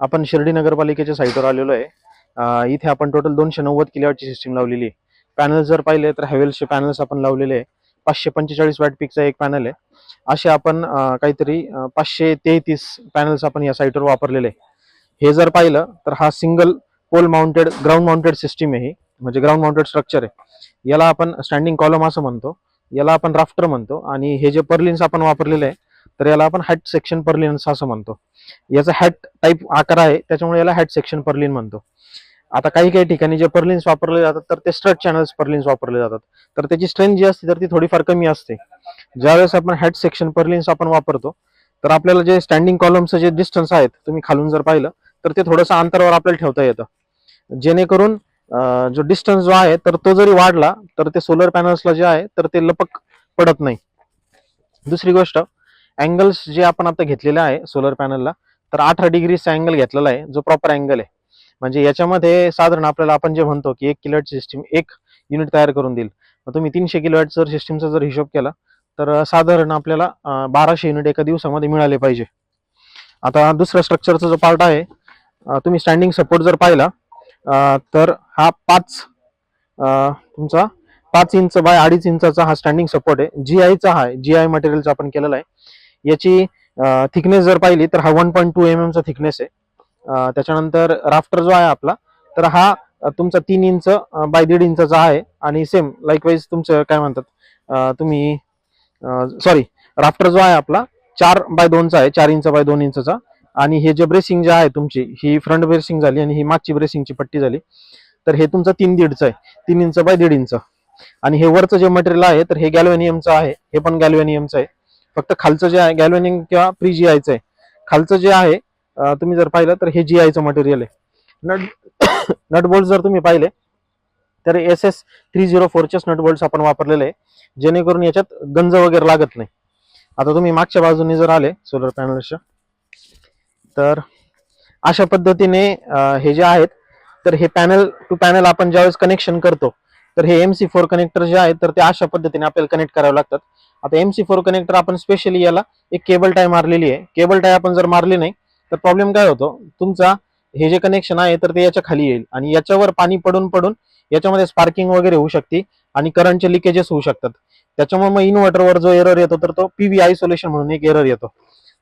आपण शिर्डी नगरपालिकेच्या साईटवर आलेलो आहे. इथे आपण टोटल दोनशे नव्वद किलोवॅटची सिस्टीम लावलेली आहे. पॅनल जर पाहिले तर हॅवेल्सचे पॅनल्स आपण लावलेले आहे. पाचशे पंचेचाळीस वॅट पिकचा एक पॅनल आहे. असे आपण काहीतरी पाचशे तेहतीस पॅनल्स आपण या साईटवर वापरलेले आहे. हे जर पाहिलं तर हा single pole mounted ground mounted system आहे ही. म्हणजे ग्राउंड माउंटेड स्ट्रक्चर आहे. याला आपण स्टँडिंग कॉलम असं म्हणतो. याला आपण राफ्टर म्हणतो. आणि हे जे पर्लिन्स आपण वापरलेले आहे तर याला आपण हॅट सेक्शन पर्लिन्स असं म्हणतो. याचा हॅट टाईप आकार आहे त्याच्यामुळे याला हॅट सेक्शन पर्लिन म्हणतो. आता काही काही ठिकाणी जे पर्लिन्स वापरले जातात तर ते स्ट्रट चॅनल्स पर्लिन्स वापरले जातात. तर त्याची स्ट्रेंथ जी असते तर ती थोडीफार कमी असते. ज्यावेळेस आपण हॅट सेक्शन पर्लिन्स आपण वापरतो तर आपल्याला जे स्टँडिंग कॉलमचं जे डिस्टन्स आहेत तुम्ही खालून जर पाहिलं तर ते थोडंसं अंतरावर आपल्याला ठेवता येतं. जेणेकरून जो डिस्टन्स जो आहे तर तो जरी वाढला तर ते सोलर पॅनल्सला जे आहे तर ते लपक पडत नाही. दुसरी गोष्ट अँगल्स जे आपण आता घेतलेले आहे सोलर पॅनलला तर अठरा डिग्रीचा अँगल घेतलेला आहे जो प्रॉपर अँगल आहे. म्हणजे याच्यामध्ये साधारण आपल्याला आपण जे म्हणतो की एक किलोट सिस्टीम एक युनिट तयार करून देईल. मग तुम्ही तीनशे किलोट जर सिस्टीमचा जर हिशोब केला तर साधारण आपल्याला बाराशे युनिट एका दिवसामध्ये मिळाले पाहिजे. आता दुसऱ्या स्ट्रक्चरचा जो पार्ट आहे तुम्ही स्टँडिंग सपोर्ट जर पाहिला तर हा पाच तुमचा पाच इंच बाय अडीच इंचाचा हा स्टँडिंग सपोर्ट आहे. जी आयचा हा जी आय मटेरियलचा आपण केलेला आहे. याची थिकनेस जर पाहिली तर हा वन पॉईंट टू एम एमचा थिकनेस आहे. त्याच्यानंतर राफ्टर जो आहे आपला तर हा तुमचा तीन इंच बाय दीड इंचा आहे. आणि सेम लाईकवाईज तुमचं काय म्हणतात तुम्ही सॉरी राफ्टर जो आहे आपला चार बाय दोनचा आहे चार इंच बाय दोन इंचचा. आणि हे जे ब्रेसिंग जे आहे तुमची ही फ्रंट ब्रेसिंग झाली आणि ही मागची ब्रेसिंगची पट्टी झाली. तर हे तुमचं तीन दीडचं आहे. तीन इंच बाय दीड इंच. आणि हे वरचं जे मटेरियल आहे तर हे गॅल्वेनियमचं आहे. हे पण गॅल्वेनियमचं आहे. फक्त खालचं जे आहे गॅल्वेनियम किंवा प्री जी आयचं आहे. खालचं जे आहे तुम्ही जर पाहिलं तर हे जी आयचं मटेरियल आहे. नट नटबोल्ट जर तुम्ही पाहिले तर एस एस थ्री झिरो फोरचेच नट बोल्ट्स आपण वापरलेले आहे. जेणेकरून याच्यात गंज वगैरे लागत नाही. आता तुम्ही मागच्या बाजूने जर आले सोलर पॅनलच्या तर अशा पद्धतीने हे जे आहेत तर हे पॅनल टू पॅनल आपण ज्यावेळेस कनेक्शन करतो तर हे एम सी फोर कनेक्टर जे आहेत तर ते अशा पद्धतीने आपल्याला कनेक्ट करावे लागतात. आता एम सी फोर कनेक्टर आपण स्पेशली याला एक केबल टाय मारलेली आहे. केबल टाय आपण जर मारली नाही तर प्रॉब्लेम काय होतो? तुमचा हे जे कनेक्शन आहे तर ते याच्या खाली येईल आणि याच्यावर पाणी पडून पडून याच्यामध्ये स्पार्किंग वगैरे होऊ शकते आणि करंटचे लिकेजेस होऊ शकतात. त्याच्यामुळे मग इन्व्हर्टरवर जो एरर येतो तर तो पीव्ही आयसोलेशन म्हणून एक एरर येतो.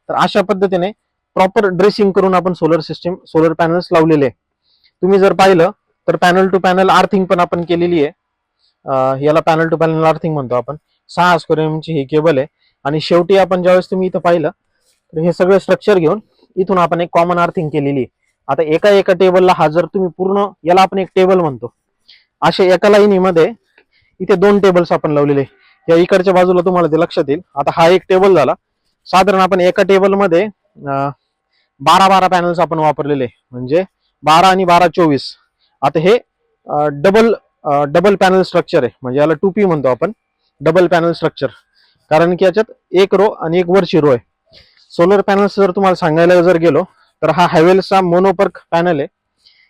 तर अशा पद्धतीने प्रॉपर ड्रेसिंग करून आपण सोलर सिस्टीम सोलर पॅनल्स लावलेले तुम्ही जर पाहिलं तर पॅनल टू पॅनल आर्थिंग पण आपण केलेली आहे. याला पॅनल टू पॅनल आर्थिंग म्हणतो आपण. सहा स्क्वेअरची ही केबल आहे. आणि शेवटी आपण ज्यावेळेस तुम्ही इथं पाहिलं तर हे सगळं स्ट्रक्चर घेऊन इथून आपण एक कॉमन अर्थिंग केलेली आहे. आता एका एका टेबलला हा जर तुम्ही पूर्ण याला आपण एक टेबल म्हणतो. अशा एका लाईनीमध्ये इथे दोन टेबल्स आपण लावलेले या इकडच्या बाजूला तुम्हाला ते लक्षात येईल. आता हा एक टेबल झाला. साधारण आपण एका टेबलमध्ये बारा बारा पॅनल्स आपण वापरलेले म्हणजे बारा आणि बारा चोवीस. आता हे डबल डबल पॅनल स्ट्रक्चर आहे. म्हणजे याला टू पी म्हणतो आपण. डबल पॅनल स्ट्रक्चर कारण की याच्यात एक रो आणि एक वरची रो आहे. सोलर पॅनल्स जर तुम्हाला सांगायला जर गेलो तर हा हॅवेल्सचा मोनोपर्क पॅनल आहे.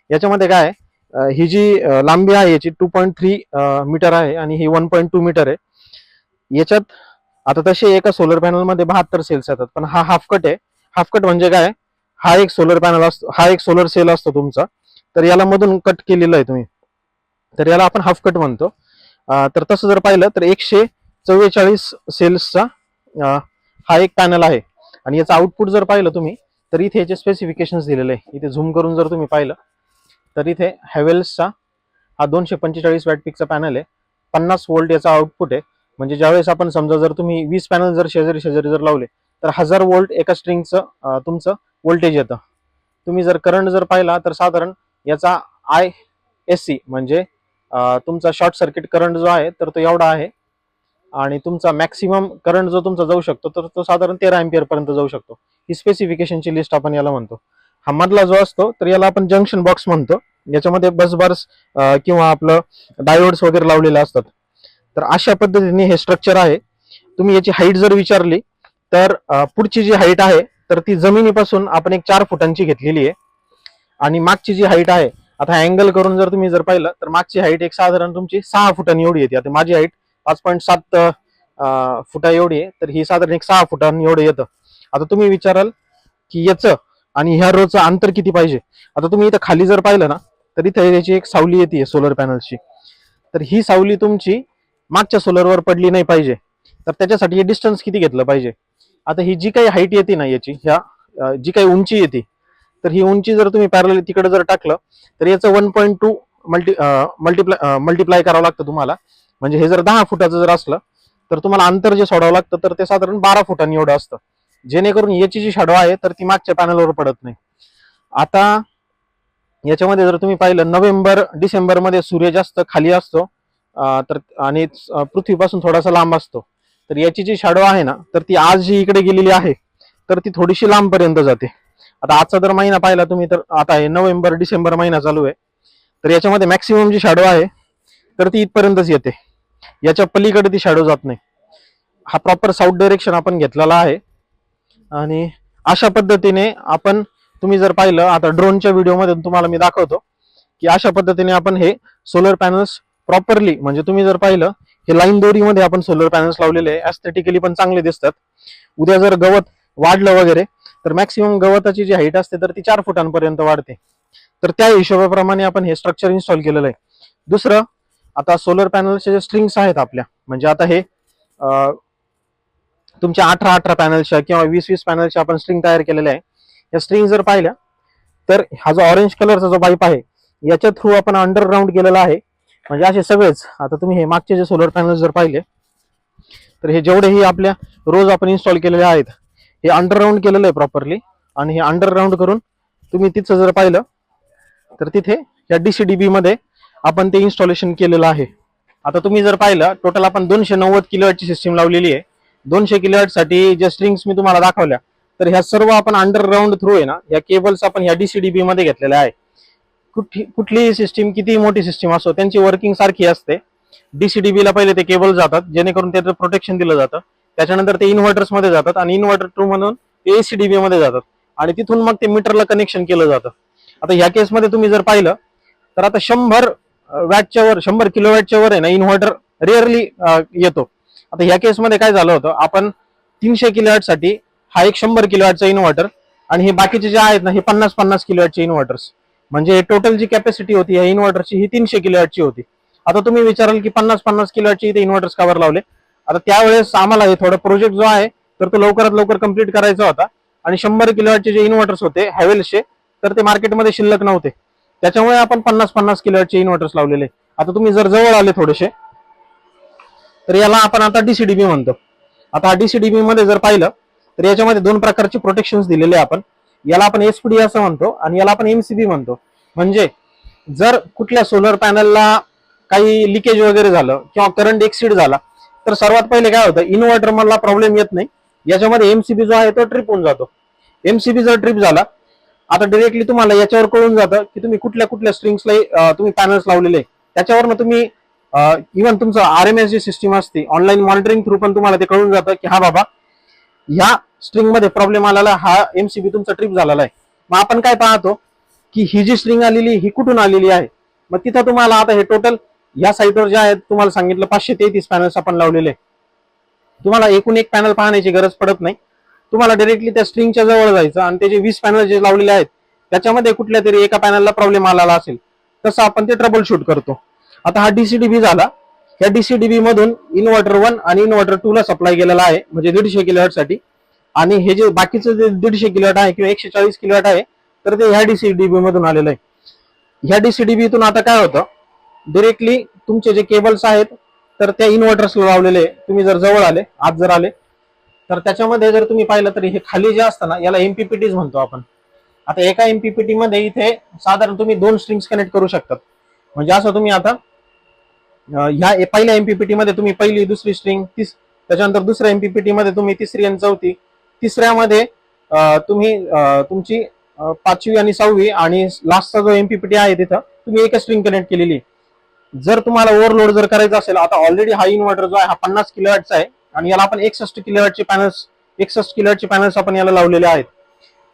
याच्यामध्ये काय आहे? ही जी लांबी आहे याची टू पॉईंट थ्री मीटर आहे आणि ही वन पॉईंट टू मीटर आहे. याच्यात आता तसे एका सोलर पॅनलमध्ये बहात्तर सेल्स येतात पण हा हाफ कट आहे. हाफ कट म्हणजे काय? हा एक सोलर पॅनल असतो हा एक सोलर सेल असतो तुमचा. तर याला मधून कट केलेलं आहे तुम्ही. तर याला आपण हाफ कट म्हणतो. तर तसं जर पाहिलं तर एकशे चव्वेचाळीस सेल्सचा हा एक पॅनल आहे. आणि याचं आउटपुट जर पाहिलं तुम्ही तर इथे याचे स्पेसिफिकेशन्स दिलेले आहे. इथे झूम करून जर तुम्ही पाहिलं तर इथे हॅवेल्सचा हा दोनशे पंचेचाळीस वॅट पिकचा पॅनल आहे. पन्नास वोल्ट याचा आउटपुट आहे. म्हणजे ज्यावेळेस आपण समजा जर तुम्ही वीस पॅनल जर शेजारी शेजारी जर लावले तर हजार वोल्ट एका स्ट्रिंगचं तुमचं वोल्टेज येतं. तुम्ही जर करंट जर पाहिला तर साधारण याचा आय एस सी म्हणजे तुमचा शॉर्ट सर्किट करंट जो आहे तर तो एवढा आहे. आणि तुमचा मॅक्सिमम करंट जो तुमचा जाऊ शकतो तर तो साधारण तेरा एम्पियर पर्यंत जाऊ शकतो. ही स्पेसिफिकेशनची लिस्ट आपण याला म्हणतो. हा मधला जो असतो तर याला आपण जंक्शन बॉक्स म्हणतो. याच्यामध्ये बस बार्स किंवा आपलं डायोड्स वगैरे लावलेले असतात. तर अशा पद्धतीने हे स्ट्रक्चर आहे. तुम्ही याची हाईट जर विचारली तर पुढची जी हाईट आहे तर ती जमिनीपासून आपण एक चार फुटांची घेतलेली आहे. आणि मागची जी हाईट आहे आता अँगल करून जर तुम्ही जर पाहिलं तर मागची हाईट एक साधारण तुमची सहा फुटांनी एवढी येते. आता माझी हाईट पाच पॉईंट सात फुटा एवढी आहे तर ही साधारण एक सहा फुटांनी एवढं येतं. आता तुम्ही विचाराल की याचं आणि ह्या रोचं अंतर किती पाहिजे? आता तुम्ही इथं खाली जर पाहिलं ना तर इथं याची एक सावली येते सोलर पॅनलची तर ही सावली तुमची मागच्या सोलरवर पडली नाही पाहिजे. तर त्याच्यासाठी हे डिस्टन्स किती घेतलं पाहिजे? आता ही जी काही हाईट येते ना याची ह्या जी काही उंची येते तर ही उंची जर तुम्ही पॅरल तिकडे जर टाकलं तर याचं one point two multi multiply multiply करावं लागतं तुम्हाला. म्हणजे हे जर दहा फुटाचं जर असलं तर तुम्हाला अंतर जे सोडावं लागतं तर ते साधारण बारा फुटांनी एवढं असतं. जेणेकरून याची जी शाडो आहे तर ती मागच्या पॅनलवर पडत नाही. आता याच्यामध्ये जर तुम्ही पाहिलं नोव्हेंबर डिसेंबरमध्ये सूर्य जास्त खाली असतो तर आणि पृथ्वीपासून थोडासा लांब असतो. तर याची जी शाडो आहे ना तर ती आज जी इकडे गेलेली आहे तर ती थोडीशी लांबपर्यंत जाते. आता आजचा जर महिना पाहिला तुम्ही तर आता हे नोव्हेंबर डिसेंबर महिना चालू आहे. तर याच्यामध्ये मॅक्सिमम जी शाडो आहे तर ती इथपर्यंतच येते. याच्या पलीकडे ती शॅडो जात नाही. हा प्रॉपर साऊथ डायरेक्शन आपण घेतलेला आहे. आणि अशा पद्धतीने आपण तुम्ही जर पाहिलं आता ड्रोनच्या व्हिडिओमध्ये तुम्हाला मी दाखवतो की अशा पद्धतीने आपण हे सोलर पॅनल्स प्रॉपरली म्हणजे तुम्ही जर पाहिलं हे लाईन दोरीमध्ये आपण सोलर पॅनल्स लावलेले आहे. ऍस्थेटिकली पण चांगले दिसतात. उद्या जर गवत वाढलं वगैरे तर मॅक्सिमम गवताची जी हाईट असते तर ती चार फुटांपर्यंत वाढते. तर त्या हिशोबाप्रमाणे आपण हे स्ट्रक्चर इन्स्टॉल केलेलं आहे. दुसरं आता सोलर पॅनलचे जे स्ट्रिंग्स आहेत आपल्या म्हणजे आता हे तुमच्या अठरा अठरा पॅनलच्या किंवा वीस वीस पॅनलच्या आपण स्ट्रिंग तयार केलेल्या आहे. या स्ट्रिंग जर पाहिल्या तर हा जो ऑरेंज कलरचा जो पाईप आहे याच्या थ्रू आपण अंडरग्राऊंड केलेला आहे. म्हणजे असे सगळेच आता तुम्ही हे मागचे जे सोलर पॅनल जर पाहिले तर हे जेवढेही आपल्या रोज आपण इन्स्टॉल केलेले आहेत हे अंडरग्राऊंड केलेलं आहे प्रॉपरली आणि हे अंडरग्राऊंड करून तुम्ही तिथं जर पाहिलं तर तिथे या डीसीडीबी मध्ये आपण ते इन्स्टॉलेशन केलेलं आहे. आता तुम्ही जर पाहिलं टोटल आपण दोनशे नव्वद किलोवॅटची सिस्टीम लावलेली आहे. दोनशे किलोवॅटसाठी ज्या स्ट्रिंग्स मी तुम्हाला दाखवल्या तर ह्या सर्व आपण अंडरग्राऊंड थ्रू आहे ना या केबल्स आपण ह्या डीसीडीबी मध्ये घेतलेल्या आहे. कुठली कुठलीही सिस्टीम कितीही मोठी सिस्टीम असो त्यांची वर्किंग सारखी असते. डीसीडीबीला पहिले ते केबल जातात जेणेकरून त्याचं प्रोटेक्शन दिलं जातं. त्याच्यानंतर ते इन्व्हर्टर्समध्ये जातात आणि इन्व्हर्टर टू म्हणून ते एसीडीबी मध्ये जातात. आणि तिथून मग ते मीटरला कनेक्शन केलं जातं. आता ह्या केसमध्ये तुम्ही जर पाहिलं तर आता शंभर वॅटच्या वर शंभर किलो वॅटच्या वर आहे ना इन्व्हर्टर रेअरली येतो. आता ह्या केसमध्ये काय झालं होतं आपण तीनशे किलो साठी हा एक शंभर किलो वॅटचा इन्व्हर्टर आणि हे बाकीचे जे आहेत ना हे पन्नास पन्नास किलो वॅटचे इन्व्हर्टर्स म्हणजे टोटल जी कॅपॅसिटी होती या इन्व्हर्टरची ही तीनशे किलो वॅटची होती. आता तुम्ही विचाराल की पन्नास पन्नास किलो वॅटचे इथे इन्व्हर्टर्स कवर लावले. आता त्यावेळेस आम्हाला हे थोडं प्रोजेक्ट जो आहे तर तो लवकरात लवकर कंप्लीट करायचा होता. आणि शंभर किलोवॅटचे जे इन्व्हर्टर्स होते हॅवेल्सचे तर ते मार्केटमध्ये शिल्लक नव्हते. त्याच्यामुळे आपण पन्नास पन्नास किलोवॅटचे इन्व्हर्टर्स लावलेले. आता तुम्ही जर जवळ आले थोडेसे तर याला आपण आता डीसीडीबी म्हणतो. आता डीसीडीबी मध्ये जर पाहिलं तर याच्यामध्ये दोन प्रकारचे प्रोटेक्शन दिलेले आपण. याला आपण एसपीडी असं म्हणतो आणि याला आपण एमसीबी म्हणतो. म्हणजे जर कुठल्या सोलर पॅनलला काही लिकेज वगैरे झालं किंवा करंट एक्सिड झाला तर सर्वात पहिले काय होतं इन्व्हर्टर मला प्रॉब्लेम येत नाही. याच्यामध्ये एमसीबी जो आहे तो ट्रिप होऊन जातो. एमसीबी जर ट्रिप झाला आता डिरेक्टली तुम्हाला याच्यावर कळून जातं की तुम्ही कुठल्या कुठल्या स्ट्रिंग्सला तुम्ही पॅनल्स लावलेले. त्याच्यावर त्याच्यावरनं तुम्ही इव्हन तुमचं R M S G system असते ऑनलाईन मॉनिटरिंग थ्रू पण तुम्हाला ते कळून जातं की हा बाबा ह्या स्ट्रिंगमध्ये प्रॉब्लेम आलेला हा एमसीबी तुमचा ट्रिप झालेला आहे. मग आपण काय पाहतो की ही जी स्ट्रिंग आलेली ही कुठून आलेली आहे? मग तिथं तुम्हाला आता हे टोटल या साईटवर जे आहेत तुम्हाला सांगितलं पाचशे तेहतीस पॅनल्स आपण लावलेले आहे. तुम्हाला एकूण एक पॅनल पाहण्याची गरज पडत नाही. तुम्हाला डायरेक्टली त्या स्ट्रिंगच्या जवळ जायचं आणि त्याचे वीस पॅनल जे लावलेले आहेत त्याच्यामध्ये कुठल्या तरी एका पॅनलला प्रॉब्लेम आलेला असेल तसं आपण ते ट्रबल शूट करतो. आता हा डीसीडीबी झाला. या डीसीडीबी मधून इन्व्हर्टर वन आणि इन्व्हर्टर टू ला सप्लाय केलेला आहे म्हणजे दीडशे किलोवॅटसाठी. आणि हे जे बाकीचं जे दीडशे किलोवॅट आहे किंवा एकशे चाळीस किलोवॅट आहे तर ते ह्या डीसीडीबी मधून आलेलं आहे. ह्या डीसीडीबीतून आता काय होतं डिरेक्टली तुमचे जे केबल्स आहेत तर त्या इन्व्हर्टर्सला लावलेले तुम्ही जर जवळ आले आत जर आले तर त्याच्यामध्ये जर तुम्ही पाहिलं तरी हे खाली जे असतं ना याला एमपीपीटीज म्हणतो आपण. आता एका एमपीपीटी मध्ये इथे साधारण तुम्ही दोन स्ट्रिंग्स कनेक्ट करू शकतात. म्हणजे असं तुम्ही आता ह्या पहिल्या एमपीपीटी मध्ये तुम्ही पहिली दुसरी स्ट्रिंग तीस त्याच्यानंतर दुसऱ्या एमपीपीटी मध्ये तुम्ही तिसरी आणि चौथी. तिसऱ्यामध्ये तुम्ही तुमची पाचवी आणि सहावी आणि लास्टचा जो एमपीपीटी आहे तिथं तुम्ही एकच स्ट्रिंग कनेक्ट केलेली आहे. जर तुम्हाला ओव्हरलोड जर करायचा असेल आता ऑलरेडी हा इन्व्हर्टर जो आहे हा पन्नास किलोवॅटचा आहे आणि याला आपण एकसष्ट किलोवॅटचे पॅनल्स एकसष्ट किलोवॅटचे पॅनल्स आपण याला लावलेले आहेत.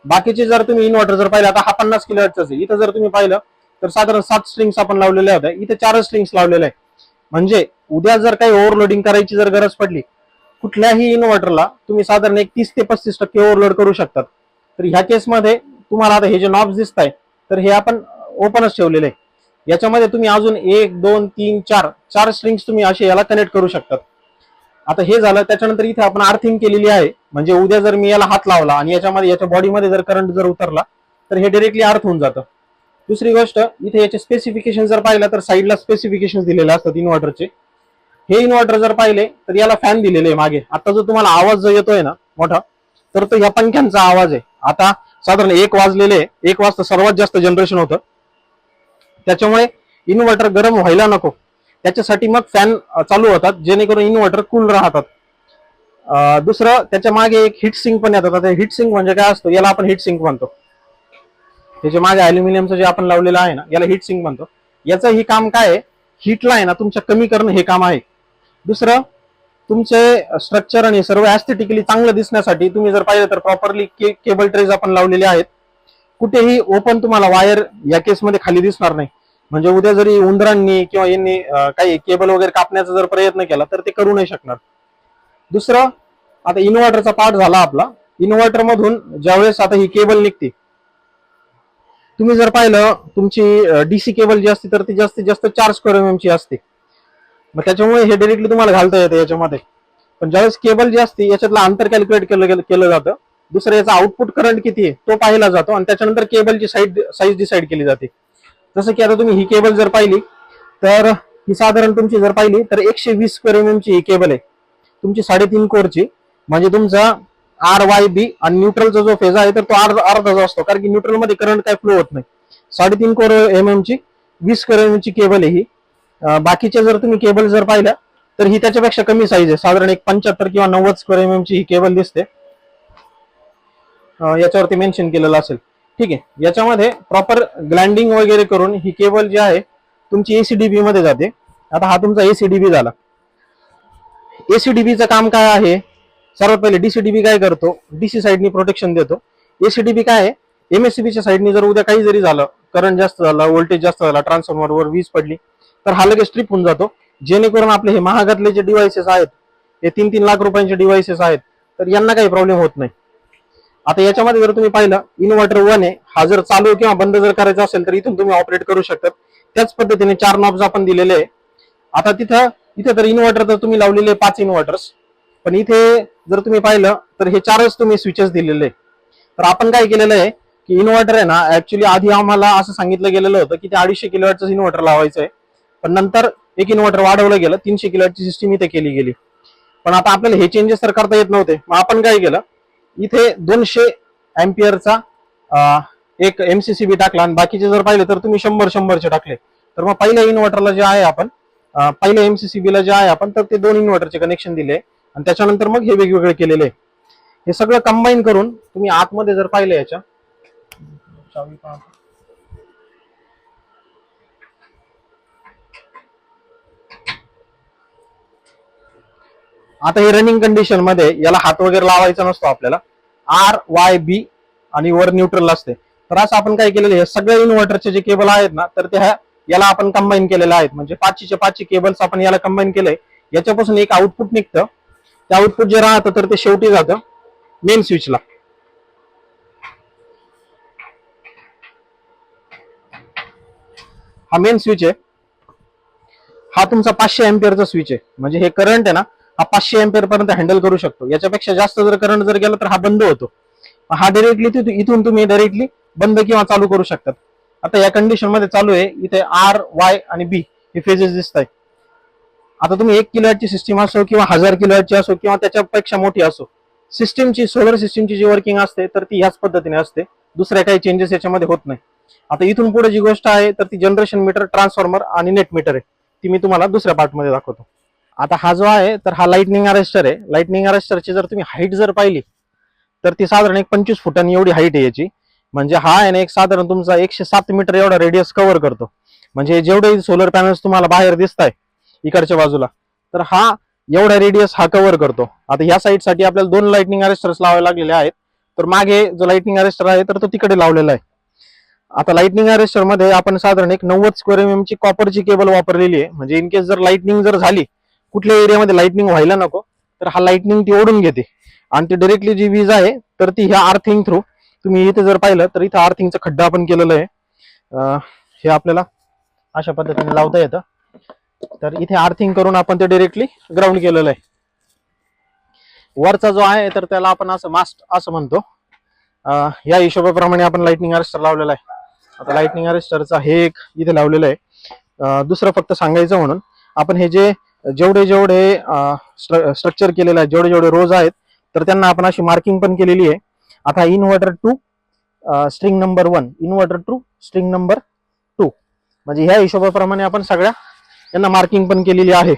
बाकीचे जर तुम्ही इन्व्हर्टर जर पाहिलं आता हा पन्नास किलोवॅटचा असेल इथं जर तुम्ही पाहिलं तर साधारण सात स्ट्रिंग्स आपण लावलेल्या होत्या इथे चारच स्ट्रिंग्स लावलेल्या आहे म्हणजे उद्या जर काही ओव्हरलोडिंग करायची जर गरज पडली कुठल्याही इन्व्हर्टरला तुम्ही साधारण एक तीस ते पस्तीस टक्के ओव्हरलोड करू शकतात. तर ह्या केसमध्ये तुम्हाला आता हे जे नॉब्स दिसत आहे तर हे आपण ओपनच ठेवलेले आहे याच्यामध्ये तुम्ही अजून एक दोन तीन चार चार स्ट्रिंग्स तुम्ही असे याला कनेक्ट करू शकतात. आता हे झालं त्याच्यानंतर इथे आपण आर्थिंग केलेली आहे. म्हणजे उद्या जर मी याला हात लावला आणि याच्यामध्ये याच्या बॉडीमध्ये जर करंट जर उतरला तर हे डिरेक्टली अर्थ होऊन जातं. दुसरी गोष्ट इथे याचे स्पेसिफिकेशन जर पाहिलं तर साईडला स्पेसिफिकेशन दिलेले असतात इन्व्हर्टरचे हे इन्व्हर्टर जर पाहिले तर याला फॅन दिलेले आहे मागे. आता जो तुम्हाला आवाज जो येतोय ना मोठा तर तो ह्या पंख्यांचा आवाज आहे. आता साधारण एक वाजलेले एक वाजता सर्वात जास्त जनरेशन होतं. त्याच्यामुळे इन्व्हर्टर गरम व्हायला नको. त्याच्यासाठी मग फॅन चालू होतात जेणेकरून इन्व्हर्टर कूल राहतात. दुसरं त्याच्यामागे एक हिट सिंक पण येतात. आता हिट सिंक म्हणजे काय असतो? याला आपण हिट सिंक म्हणतो. त्याच्यामागे अल्युमिनियमचं जे आपण लावलेलं आहे ना याला हिट सिंक म्हणतो. याचं ही काम काय आहे? हिटला आहे ना तुमच्या कमी करणं हे काम आहे. दुसरं तुमचे स्ट्रक्चर आणि सर्व ऍस्थेटिकली चांगलं दिसण्यासाठी तुम्ही जर पाहिलं तर प्रॉपरली के केबल ट्रेज आपण लावलेले आहेत. कुठेही ओपन तुम्हाला वायर या केसमध्ये खाली दिसणार नाही. म्हणजे उद्या जरी उंदरांनी किंवा यांनी काही केबल वगैरे कापण्याचा जर प्रयत्न केला तर ते करू नाही शकणार. दुसरं आता इन्व्हर्टरचा पार्ट झाला आपला. इन्व्हर्टर मधून ज्यावेळेस आता ही केबल निघते तुम्ही जर पाहिलं तुमची डीसी केबल जी असते तर ती जास्तीत जास्त चार स्क्वेअर एम ची असते. मग त्याच्यामुळे हे डायरेक्टली तुम्हाला घालता येतं याच्यामध्ये. पण ज्यावेळेस केबल जी असते याच्यातलं अंतर कॅल्क्युलेट केलं केलं जातं. दुसरं याचा आउटपुट करंट किती आहे तो पाहिला जातो आणि त्याच्यानंतर केबलची साईड साईज डिसाईड केली जाते. जसं की आता तुम्ही ही केबल जर पाहिली तर ही साधारण तुमची जर पाहिली तर एकशे वीस स्क्वेअर एम ची ही केबल आहे. तुमची साडेतीन कोरची. म्हणजे तुमचा आर वाय बी आणि न्यूट्रलचा जो फेज आहे तर तो अर्धा अर्धाचा असतो. कारण की न्यूट्रलमध्ये करंट काय फ्लो होत नाही. साडेतीन कोर एम एम ची वीस स्क्वेअर एम ची केबल आहे ही. बाकीच्या जर तुम्ही केबल जर पाहिल्या तर ही त्याच्यापेक्षा कमी साईज आहे. साधारण एक पंच्याहत्तर किंवा नव्वद स्क्वेअर एम ची ही केबल दिसते. याच्यावरती मेन्शन केलेलं असेल. ठीक आहे. याच्यामध्ये प्रॉपर ग्लँडिंग वगैरे करून ही केबल जी आहे तुमची एसीडीबी मध्ये जाते. आता हा तुमचा एसीडीबी झाला. एसीडीबीचं काम काय आहे? सर्वात पहिले डीसीडीबी काय करतो? डीसी साईडनी प्रोटेक्शन देतो. एसीडीबी काय आहे? एमएससीबीच्या साईडनी जर उद्या काही जरी झालं करंट जास्त झाला व्होल्टेज जास्त झाला ट्रान्सफॉर्मरवर वीज पडली तर हा लगेच स्ट्रिप होऊन जातो. जेणेकरून आपले हे महागातले जे डिव्हायसेस आहेत हे तीन तीन लाख रुपयांचे डिव्हायसेस आहेत तर यांना काही प्रॉब्लेम होत नाही. आता याच्यामध्ये जर तुम्ही पाहिलं इन्व्हर्टर वन आहे. हा जर चालू किंवा बंद जर करायचा असेल तर इथून तुम्ही ऑपरेट करू शकतात. त्याच पद्धतीने चार नॉब्स आपण दिलेले आहे. आता तिथं इथे तर इन्व्हर्टर तर तुम्ही लावलेले पाच इन्व्हर्टर्स पण इथे जर तुम्ही पाहिलं तर हे चारच तुम्ही स्विचेस दिलेले तर आपण काय केलेलं आहे की इन्व्हर्टर आहे ना ऍक्च्युली आधी आम्हाला असं सांगितलं गेलेलं होतं की ते अडीचशे किलोवॅटचं इन्व्हर्टर लावायचं आहे. पण नंतर एक इन्व्हर्टर वाढवलं गेलं तीनशे किलोवॅटची सिस्टीम इथे केली गेली. पण आता आपल्याला हे चेंजेस तर करता येत नव्हते. मग आपण काय केलं इथे दोनशे अँपियरचा एक एमसीसीबी टाकला आणि बाकीचे जर पाहिले तर तुम्ही शंभर शंभरचे टाकले तर मग पहिल्या इन्व्हर्टरला जे आहे आपण अं, पहिल्या एमसीसीबी ला जे आहे आपण तर ते दोन इन्व्हर्टरचे कनेक्शन दिले आणि त्याच्यानंतर मग हे वेगवेगळे केलेले आहे. हे सगळं कंबाईन करून तुम्ही आतमध्ये जर पाहिलं याच्या आता हे रनिंग कंडिशनमध्ये याला हात वगैरे लावायचा नसतो आपल्याला. आर वाय बी आणि वर न्यूट्रल असते. तर असं आपण काय केलेलं आहे सगळे इन्व्हर्टरचे जे केबल आहेत ना तर ते याला आपण कंबाईन केलेले आहेत. म्हणजे पाचशेच्या पाचशे केबल्स आपण याला कंबाईन केलंय याच्यापासून एक आउटपुट निघतं. ते आउटपुट जे राहतं तर ते शेवटी जातं मेन स्विचला हा मेन स्विच आहे. हा तुमचा पाचशे एम्पियरचा स्विच आहे. म्हणजे हे करंट आहे ना हा पाचशे एम्पियर पर्यंत हँडल करू शकतो. याच्यापेक्षा जास्त जर करंट जर गेला तर हा बंद होतो. हा डायरेक्टली इथून तुम्ही डायरेक्टली बंद किंवा चालू करू शकतात. आता या कंडिशनमध्ये चालू आहे. इथे आर वाय आणि बी हे फेजेस दिसत आहे आता तुम्ही एक किलोची सिस्टीम असो किंवा हजार किलोची असो किंवा त्याच्यापेक्षा मोठी असो सिस्टीमची सोलर सिस्टीमची जी वर्किंग असते तर ती ह्याच पद्धतीने असते. दुसऱ्या काही चेंजेस याच्यामध्ये होत नाही. आता इथून पुढे जी गोष्ट आहे तर ती जनरेशन मीटर ट्रान्सफॉर्मर आणि नेट मीटर आहे. ती मी तुम्हाला दुसऱ्या पार्टमध्ये दाखवतो. आता हा जो आहे तर हा लाइटनिंग अरेस्टर आहे. लाइटनिंग अरेस्टरची जर तुम्ही हाईट जर पाहिली तर ती साधारण एक पंचवीस फुटांनी एवढी हाईट आहे याची. म्हणजे हा आहे ना एक साधारण तुमचा एकशे सात मीटर एवढा रेडियस कव्हर करतो. म्हणजे जेवढे सोलर पॅनल्स तुम्हाला बाहेर दिसत आहे इकडच्या बाजूला तर हा एवढा रेडियस हा कव्हर करतो. आता ह्या साईडसाठी आपल्याला दोन लाइटनिंग अरेस्टर्स लावावे लागलेले आहेत. तर मागे जो लाइटनिंग अरेस्टर आहे तर तो तिकडे लावलेला आहे. आता लाइटनिंग अरेस्टरमध्ये आपण साधारण एक नव्वद स्क्वेअर एम ची कॉपरची केबल वापरलेली आहे. म्हणजे इन केस जर लाइटनिंग जर झाली कुठल्या एरियामध्ये लाइटनिंग व्हायला नको तर हा लाइटनिंग ती ओढून घेते. आणि ती डायरेक्टली जी वीज आहे तर ती ह्या आर्थिंग थ्रू तुम्ही इथे जर पाहिलं तर इथं आर्थिंगचा खड्डा आपण केलेलं आहे. हे आपल्याला अशा पद्धतीने लावता येतं. तर इथे आर्थिंग करून आपण ते डिरेक्टली ग्राउंड केलेलं आहे. वरचा जो आहे तर त्याला आपण असं मास्ट असं म्हणतो. या हिशोबाप्रमाणे आपण लाइटनिंग अरेस्टर लावलेला आहे. आता लाइटनिंग अरेस्टरचा हे एक इथे लावलेलं आहे. दुसरं फक्त सांगायचं म्हणून आपण हे जे जेवढे जेवढे स्ट्रक्चर केलेलं आहे जेवढे जेवढे रोज आहेत तर त्यांना आपण अशी मार्किंग पण केलेली आहे. आता inverter two string number one inverter two string number two. म्हणजे ह्या हिशोबाप्रमाणे आपण सगळ्या यांना मार्किंग पण केलेली आहे.